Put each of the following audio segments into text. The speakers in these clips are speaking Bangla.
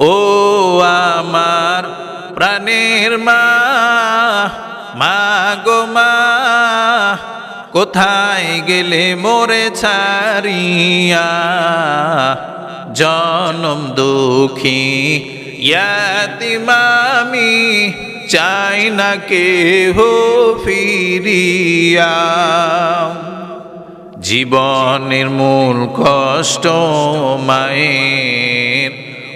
ও আমার প্রাণের মা মা গো মা, কোথায় গেলে মোরে ছাড়িয়া? জনম দুঃখী ইয়াতিমামি চাই না কেহ ফিরিয়া। জীবনের মূল কষ্ট মায়ের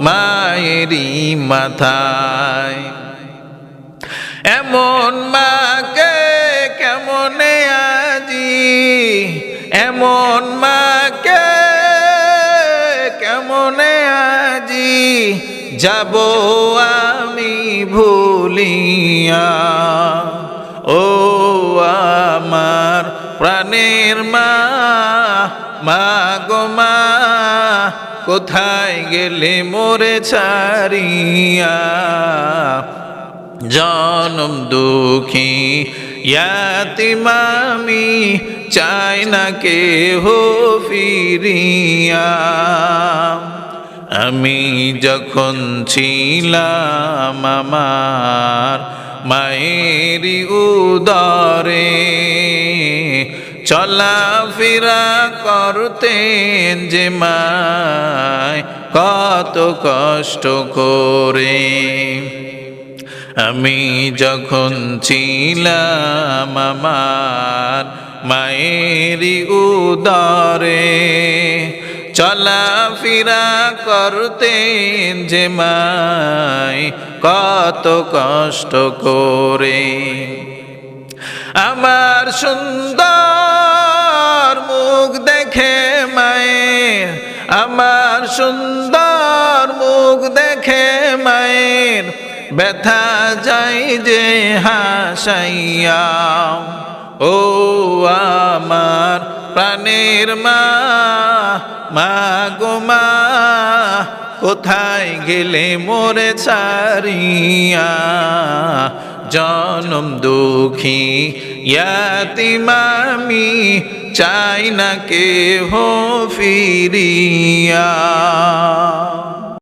মায়েরই মাথায়। এমন মাকে কেমনে আজি? এমন মাকে কেমনে আজি? যাব আমি ভুলিয়া। ও আমার প্রাণের মা মা গো মা। কোথায় গেলে মোরে ছাড়িয়া? জনম দুঃখী, ইয়াতিমামি চাই না কেহ ফিরিয়া। আমি যখন ছিলাম আমার মায়েরি উদরে চলাফেরা করতেন যে মায় কত কষ্ট করে। আমি যখন ছিলাম আমার মায়েরি উদরে, চলাফেরা করতেন যে মায় কত কষ্ট করে। আমার সুন্দর দেখে মায়ের, আমার সুন্দর মুখ দেখে মায়ের, ব্যথা যাই যে হাসাইয়া। ও আমার প্রাণের মা মা গো মা, কোথায় গেলে মোরে ছাড়িয়া? জনম দুঃখী, ইয়াতিমামি চাই না কে হো ফিরিয়া।